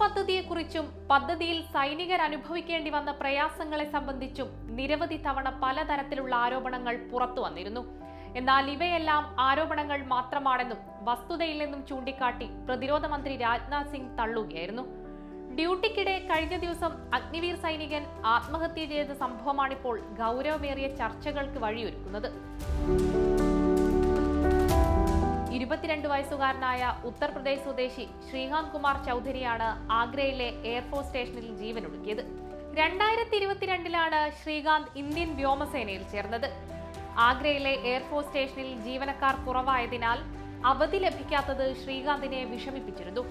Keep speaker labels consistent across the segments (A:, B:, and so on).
A: പദ്ധതിയെക്കുറിച്ചും പദ്ധതിയിൽ സൈനികർ അനുഭവിക്കേണ്ടി വന്ന പ്രയാസങ്ങളെ സംബന്ധിച്ചും നിരവധി തവണ പലതരത്തിലുള്ള ആരോപണങ്ങൾ പുറത്തു വന്നിരുന്നു. എന്നാൽ ഇവയെല്ലാം ആരോപണങ്ങൾ മാത്രമാണെന്നും വസ്തുതയിൽ നിന്നും ചൂണ്ടിക്കാട്ടി പ്രതിരോധ മന്ത്രി രാജ്നാഥ് സിംഗ് തള്ളുകയായിരുന്നു. ഡ്യൂട്ടിക്കിടെ കഴിഞ്ഞ ദിവസം അഗ്നിവീർ സൈനികൻ ആത്മഹത്യ ചെയ്ത സംഭവമാണിപ്പോൾ ഗൗരവമേറിയ ചർച്ചകൾക്ക് വഴിയൊരുക്കുന്നത്. ഇരുപത്തിരണ്ട് വയസ്സുകാരനായ ഉത്തർപ്രദേശ് സ്വദേശി ശ്രീകാന്ത് കുമാർ ചൗധരിയാണ് ആഗ്രയിലെ എയർഫോഴ്സ് സ്റ്റേഷനിൽ ജീവനൊടുക്കിയത്. രണ്ടായിരത്തി ഇരുപത്തിരണ്ടിലാണ് ശ്രീകാന്ത് ഇന്ത്യൻ വ്യോമസേനയിൽ ചേർന്നത്. ആഗ്രയിലെ എയർഫോഴ്സ് സ്റ്റേഷനിൽ ജീവനക്കാർ കുറവായതിനാൽ അവധി ലഭിക്കാത്തത് ശ്രീകാന്തിനെ വിഷമിപ്പിച്ചിരുന്നു.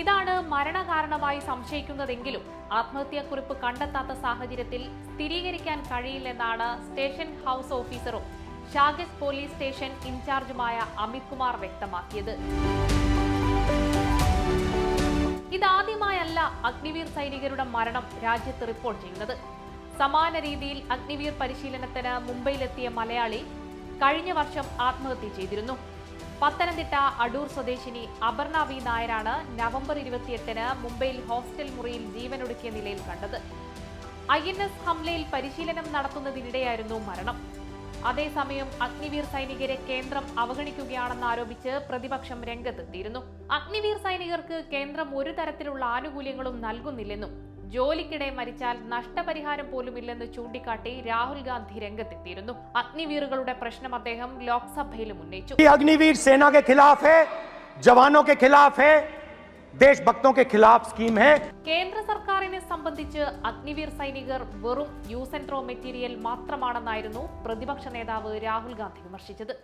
A: ഇതാണ് മരണകാരണമായി സംശയിക്കുന്നതെങ്കിലും ആത്മഹത്യാക്കുറിപ്പ് കണ്ടെത്താത്ത സാഹചര്യത്തിൽ സ്ഥിരീകരിക്കാൻ കഴിയില്ലെന്നാണ് സ്റ്റേഷൻ ഹൗസ് ഓഫീസറും ഷാഗസ് പോലീസ് സ്റ്റേഷൻ ഇൻചാർജുമായ അമിത് കുമാർ വ്യക്തമാക്കിയത്. ഇതാദ്യമായല്ല അഗ്നിവീർ സൈനികരുടെ മരണം രാജ്യത്ത് റിപ്പോർട്ട് ചെയ്യുന്നത്. സമാന രീതിയിൽ അഗ്നിവീർ പരിശീലനത്തിന് മുംബൈയിലെത്തിയ മലയാളി കഴിഞ്ഞ വർഷം ആത്മഹത്യ ചെയ്തിരുന്നു. പത്തനംതിട്ട അടൂർ സ്വദേശിനി അപർണ വി നായരാണ് നവംബർ ഇരുപത്തിയെട്ടിന് മുംബൈയിൽ ഹോസ്റ്റൽ മുറിയിൽ ജീവനൊടുക്കിയ നിലയിൽ കണ്ടത്. ഐ എൻ എസ് ഹംലയിൽ പരിശീലനം നടത്തുന്നതിനിടെയായിരുന്നു മരണം. അതേസമയം അഗ്നിവീർ സൈനികരെ കേന്ദ്രം അവഗണിക്കുകയാണെന്ന് ആരോപിച്ച് പ്രതിപക്ഷം രംഗത്തെത്തിയിരുന്നു. അഗ്നിവീർ സൈനികർക്ക് കേന്ദ്രം ഒരു തരത്തിലുള്ള ആനുകൂല്യങ്ങളും നൽകുന്നില്ലെന്നും ജോലിക്കിടെ മരിച്ചാൽ നഷ്ടപരിഹാരം പോലുമില്ലെന്ന് ചൂണ്ടിക്കാട്ടി രാഹുൽ ഗാന്ധി രംഗത്തെത്തിയിരുന്നു. അഗ്നിവീറുകളുടെ പ്രശ്നം അദ്ദേഹം ലോക്സഭയിലും ഉന്നയിച്ചു.
B: അഗ്നിവീർ സേനാ ഖിലാഫ് ജവാനോ ഖിലാഫ് ദേശഭക്തോ ഖിലാഫ് സ്കീം ഹെ?
A: കേന്ദ്ര സർക്കാരിനെ സംബന്ധിച്ച് അഗ്നിവീർ സൈനികർ വെറും യൂസ് ആൻഡ് ത്രോ മെറ്റീരിയൽ മാത്രമാണെന്നായിരുന്നു പ്രതിപക്ഷ നേതാവ് രാഹുൽ ഗാന്ധി വിമർശിച്ചത്.